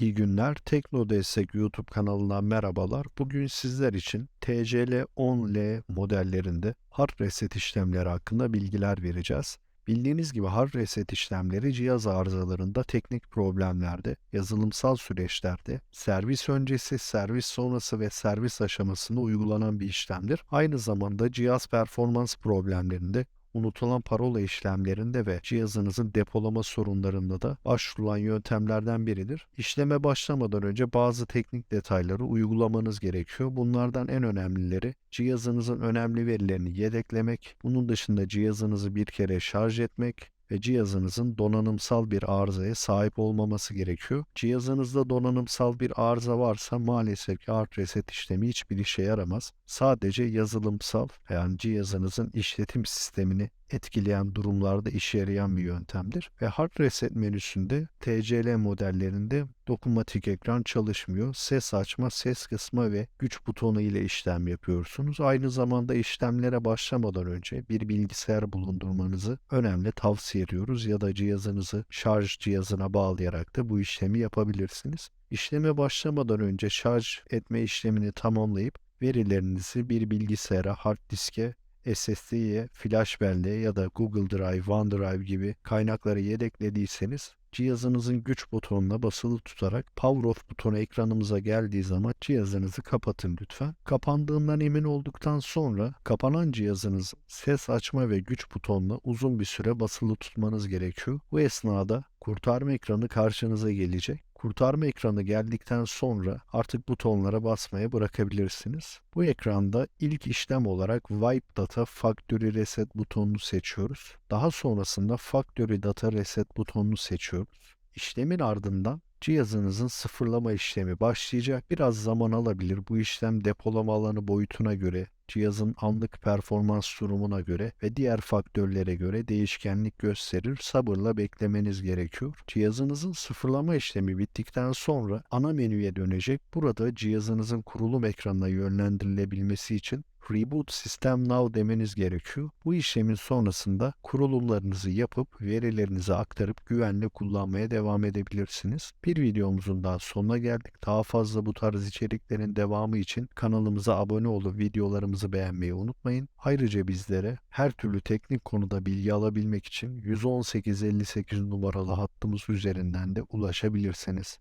İyi günler. Tekno Destek YouTube kanalından merhabalar. Bugün sizler için TCL 10L modellerinde hard reset işlemleri hakkında bilgiler vereceğiz. Bildiğiniz gibi hard reset işlemleri cihaz arızalarında, teknik problemlerde, yazılımsal süreçlerde, servis öncesi, servis sonrası ve servis aşamasında uygulanan bir işlemdir. Aynı zamanda cihaz performans problemlerinde, unutulan parola işlemlerinde ve cihazınızın depolama sorunlarında da başvurulan yöntemlerden biridir. İşleme başlamadan önce bazı teknik detayları uygulamanız gerekiyor. Bunlardan en önemlileri cihazınızın önemli verilerini yedeklemek, bunun dışında cihazınızı bir kere şarj etmek, ve cihazınızın donanımsal bir arızaya sahip olmaması gerekiyor. Cihazınızda donanımsal bir arıza varsa maalesef ki hard reset işlemi hiçbir işe yaramaz. Sadece yazılımsal yani cihazınızın işletim sistemini etkileyen durumlarda işe yarayan bir yöntemdir. Ve hard reset menüsünde TCL modellerinde dokunmatik ekran çalışmıyor. Ses açma, ses kısma ve güç butonu ile işlem yapıyorsunuz. Aynı zamanda işlemlere başlamadan önce bir bilgisayar bulundurmanızı önemli tavsiye ediyoruz ya da cihazınızı şarj cihazına bağlayarak da bu işlemi yapabilirsiniz. İşleme başlamadan önce şarj etme işlemini tamamlayıp verilerinizi bir bilgisayara, hard diske SSD'ye, flash belleğe ya da Google Drive, OneDrive gibi kaynakları yedeklediyseniz cihazınızın güç butonuna basılı tutarak Power Off butonu ekranımıza geldiği zaman cihazınızı kapatın lütfen. Kapandığından emin olduktan sonra kapanan cihazınız ses açma ve güç butonuna uzun bir süre basılı tutmanız gerekiyor. Bu esnada kurtarma ekranı karşınıza gelecek. Kurtarma ekranı geldikten sonra artık butonlara basmaya bırakabilirsiniz. Bu ekranda ilk işlem olarak Wipe Data Factory Reset butonunu seçiyoruz. Daha sonrasında Factory Data Reset butonunu seçiyoruz. İşlemin ardından cihazınızın sıfırlama işlemi başlayacak. Biraz zaman alabilir. Bu işlem depolama alanı boyutuna göre, cihazın anlık performans durumuna göre ve diğer faktörlere göre değişkenlik gösterir. Sabırla beklemeniz gerekiyor. Cihazınızın sıfırlama işlemi bittikten sonra ana menüye dönecek. Burada cihazınızın kurulum ekranına yönlendirilebilmesi için Reboot System Now demeniz gerekiyor. Bu işlemin sonrasında kurulumlarınızı yapıp verilerinizi aktarıp güvenle kullanmaya devam edebilirsiniz. Bir videomuzun daha sonuna geldik. Daha fazla bu tarz içeriklerin devamı için kanalımıza abone olup videolarımızı beğenmeyi unutmayın. Ayrıca bizlere her türlü teknik konuda bilgi alabilmek için 11858 numaralı hattımız üzerinden de ulaşabilirsiniz.